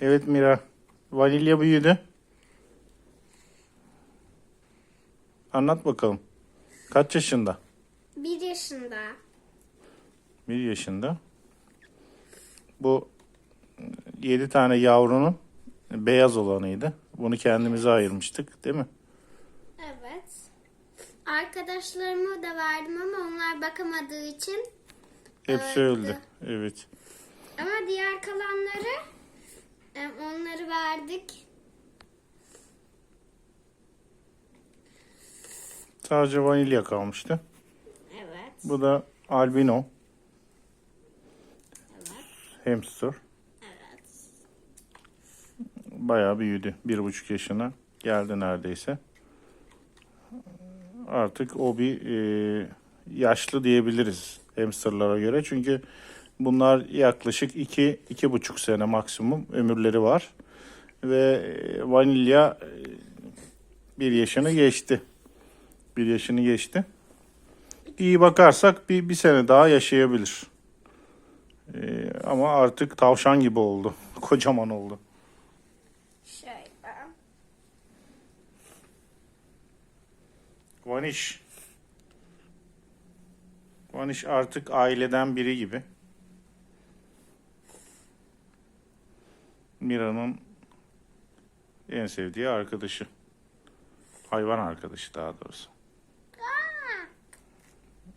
Evet Mira. Vanilya büyüdü. Anlat bakalım. Kaç yaşında? Bir yaşında. Bir yaşında. Bu yedi tane yavrunun beyaz olanıydı. Bunu kendimize ayırmıştık değil mi? Evet. Arkadaşlarıma da verdim ama onlar bakamadığı için. Hepsi Öldü. öldü. Evet. Ama diğer kalanları onları verdik. Sadece vanilya kalmıştı. Evet. Bu da albino Evet. hamster. Evet. Bayağı büyüdü. Bir buçuk yaşına geldi neredeyse. Artık o bir e, yaşlı diyebiliriz hamsterlara göre. Çünkü bunlar yaklaşık iki, iki buçuk sene maksimum ömürleri var. Ve e, vanilya e, bir yaşını geçti. Bir yaşını geçti. İyi bakarsak bir, bir sene daha yaşayabilir. E, ama artık tavşan gibi oldu. Kocaman oldu. Şöyle. Vaniş. Vaniş artık aileden biri gibi. Mira'nın en sevdiği arkadaşı. Hayvan arkadaşı daha doğrusu.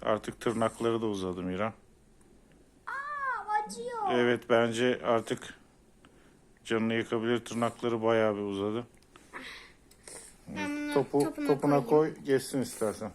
Artık tırnakları da uzadı Mira. Aa, acıyor. Evet bence artık canını yakabilir. Tırnakları bayağı bir uzadı. Topu, topuna koy, geçsin istersen.